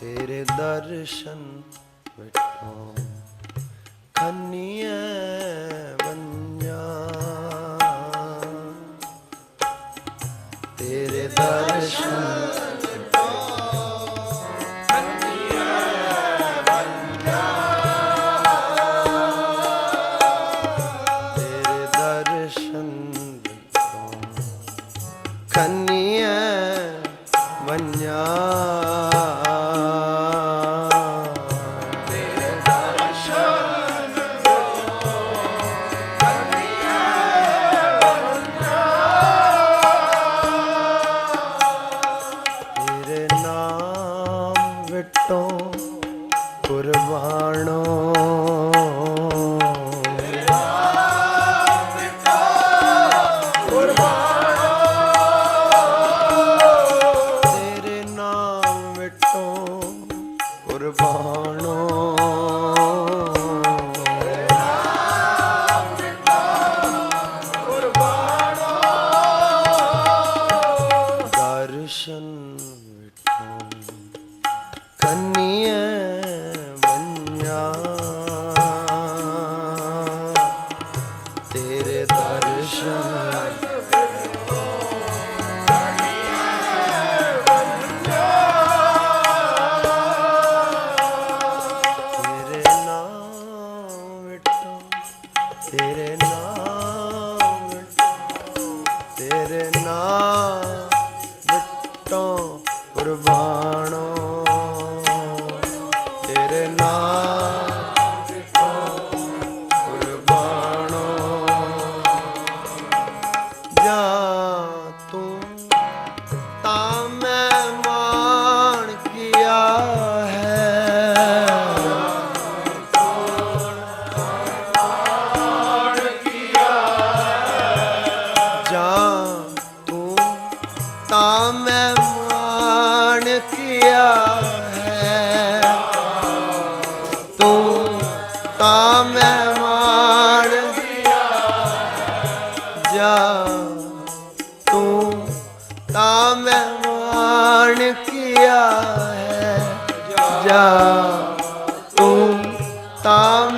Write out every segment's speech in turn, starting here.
ਤੇਰੇ ਦਰਸ਼ਨ ਵਿਟੋ ਖੰਨੀਏ ਬੰਜਾ ਤੇਰੇ ਦਰਸ਼ਨ तू ताम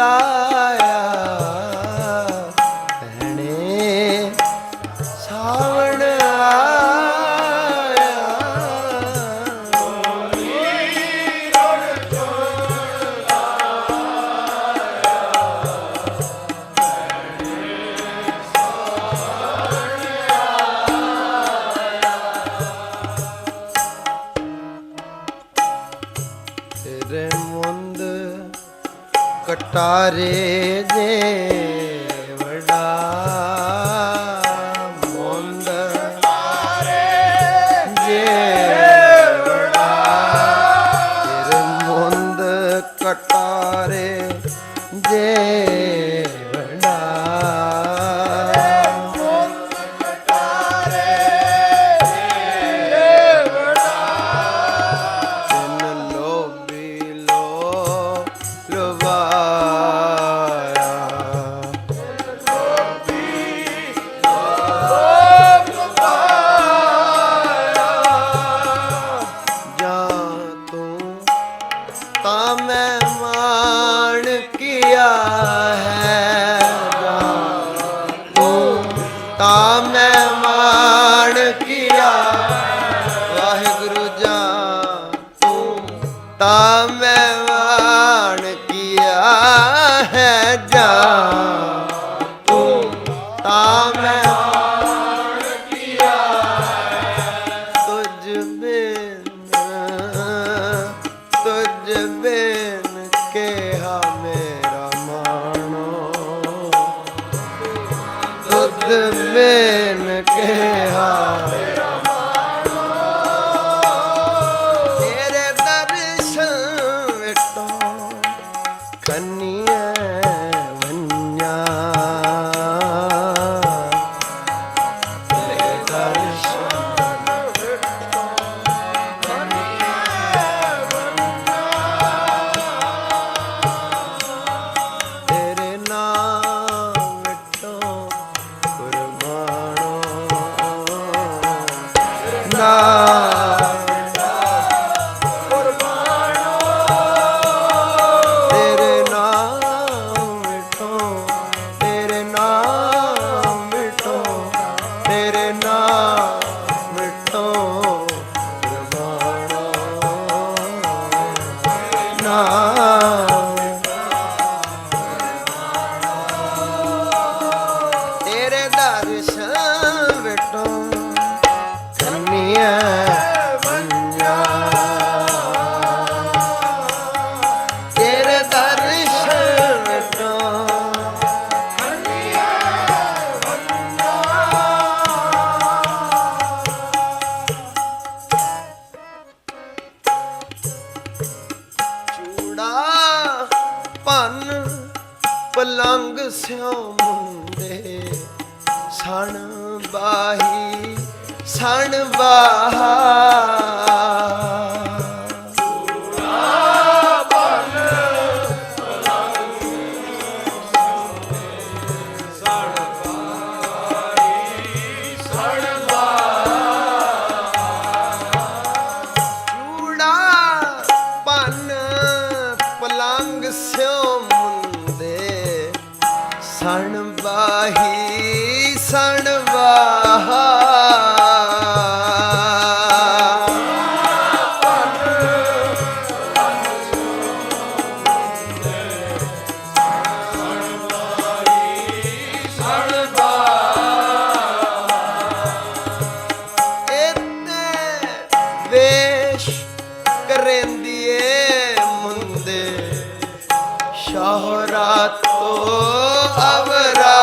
আল্লাহ ਬਿਨ ਕਿਹਾ শহরাত তো আবরা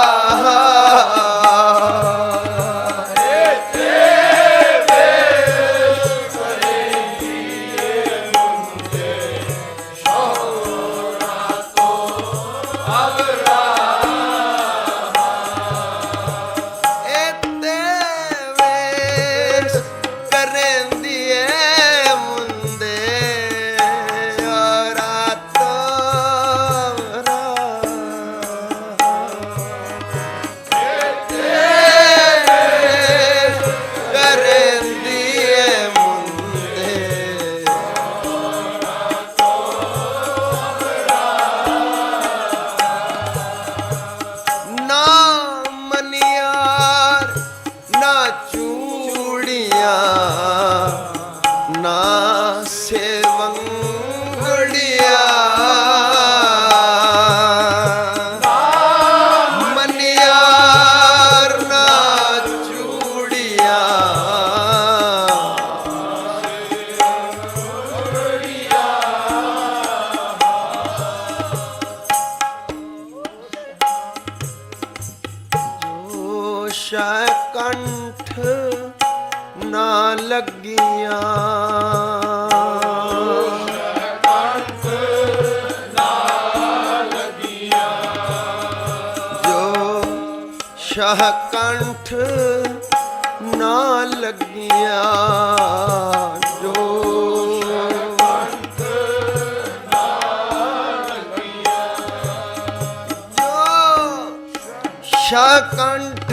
ਆਸ਼ਾ ਕੰਠ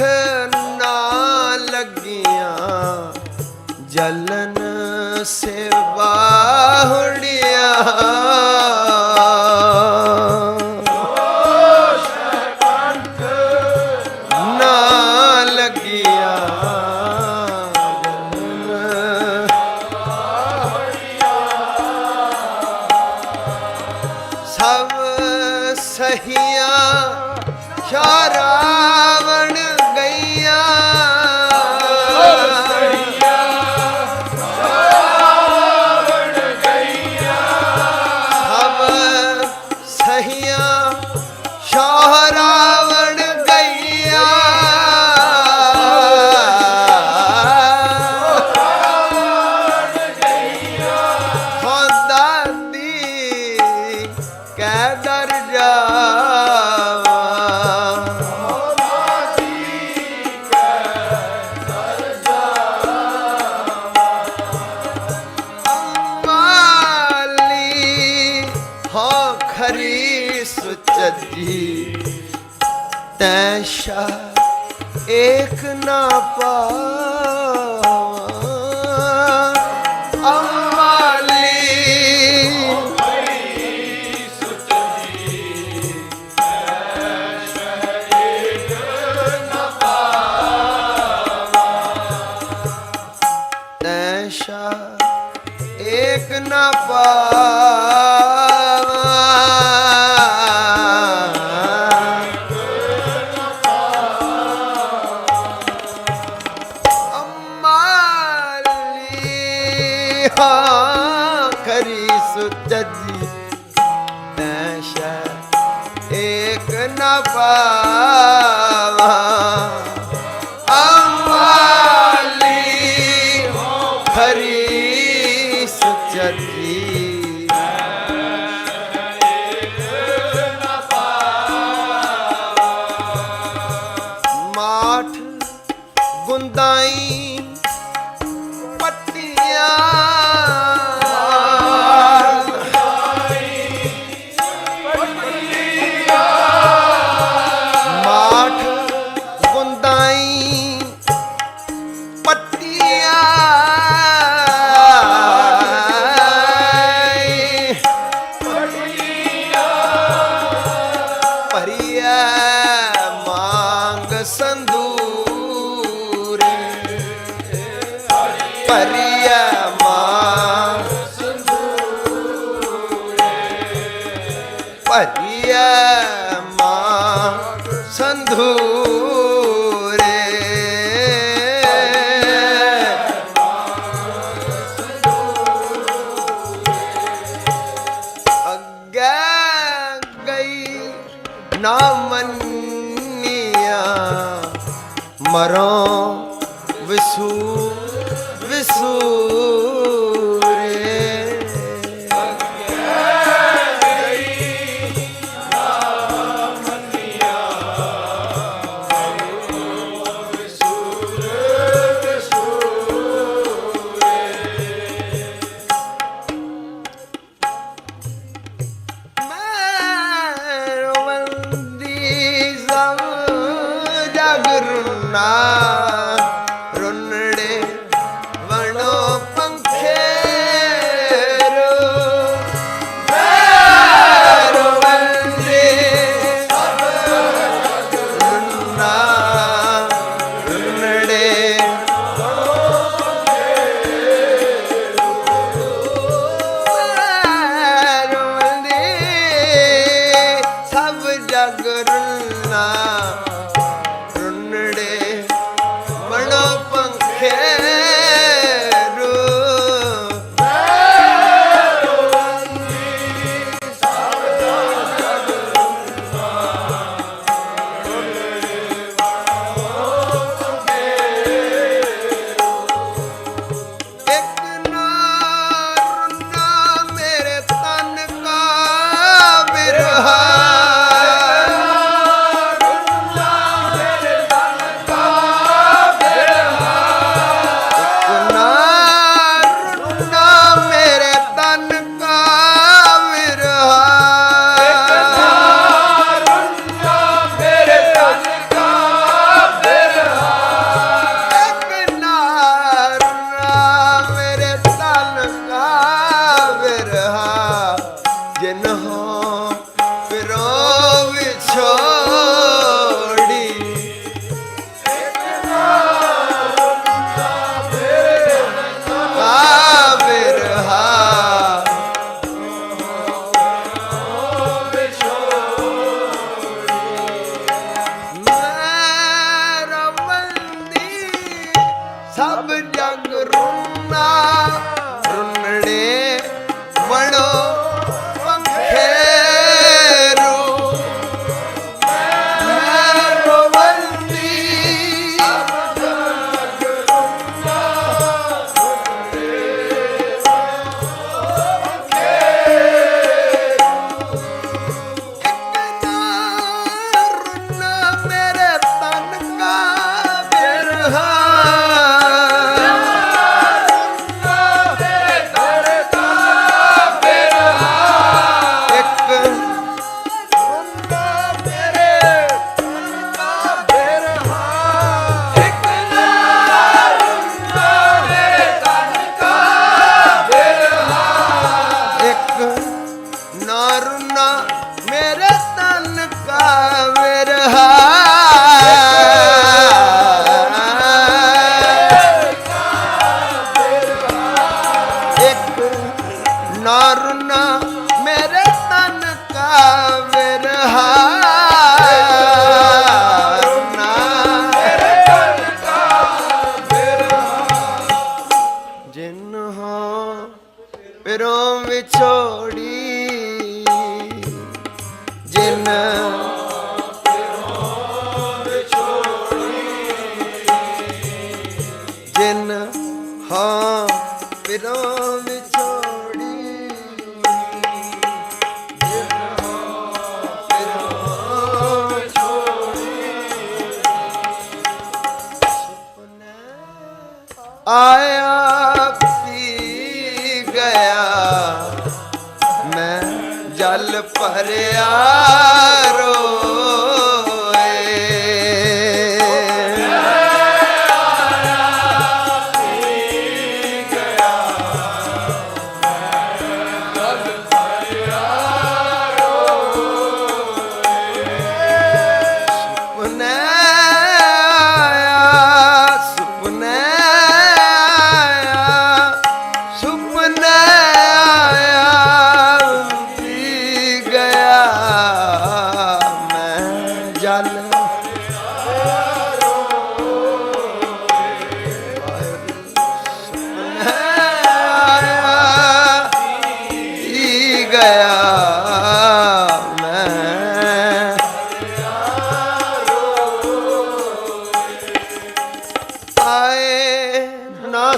ਨਾ ਲੱਗੀਆਂ ਜਲਨ ਸੇਵਾ ਨਾ ਪਾ ਮਰਾਂ ਵਿਸੂ ਵਿਸੂ சொன்னாருன்னா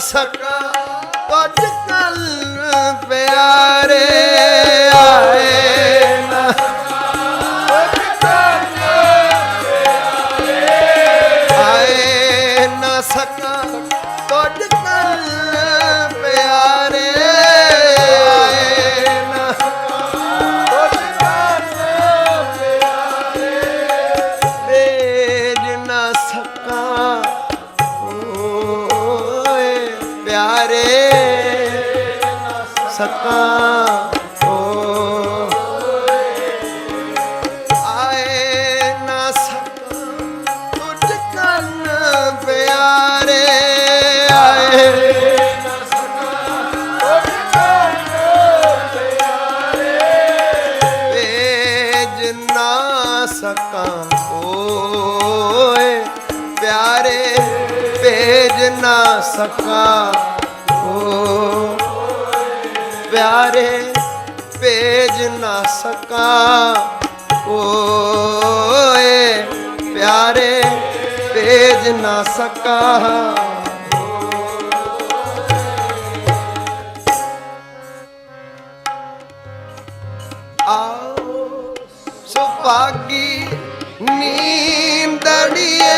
ਸਕਾ। ਤੁਝ ਕਲ ਪਿਆਰੇ काम ओ प्यारे, भेज ना सका। ओ प्यारे, भेज ना सका। ओ प्यारे, भेज ना सका। आओ सुपागी ਨੀਮ ਦੜੀਏ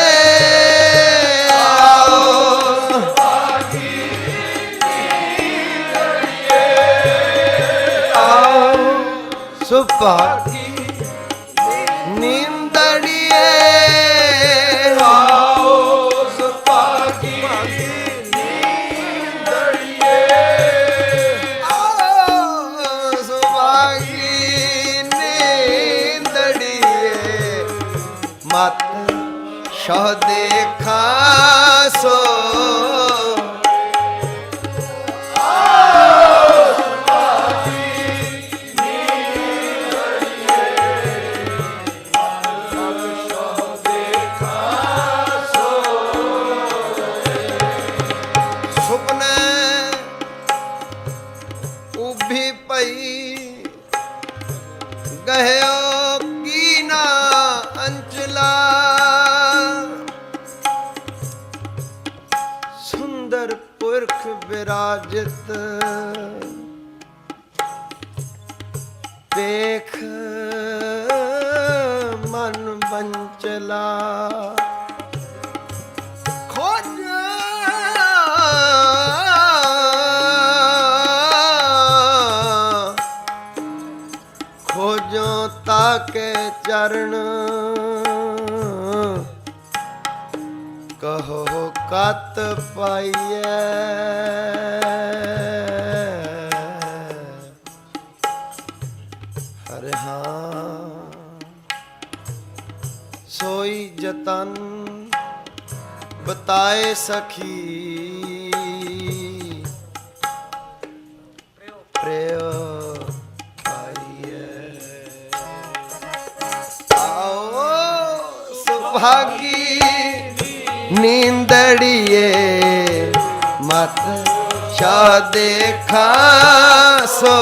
ਆਓ। ਸਾਡੀ ਨੀਮ ਦੜੀਏ ਆਓ। ਸੁਭਾ ਕਾਰਨ। ਕਹੋ ਕਤ ਪਾਈਐ। ਹਰਿ ਹਾਂ ਸੋਈ ਜਤਨ ਬਤਾਏ ਸਖੀ। ਭਾਗੀ ਨੀਂਦੜੀਏ ਮਤ ਸ਼ਾ ਦੇਖਾ ਸੋ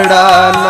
छड़ाना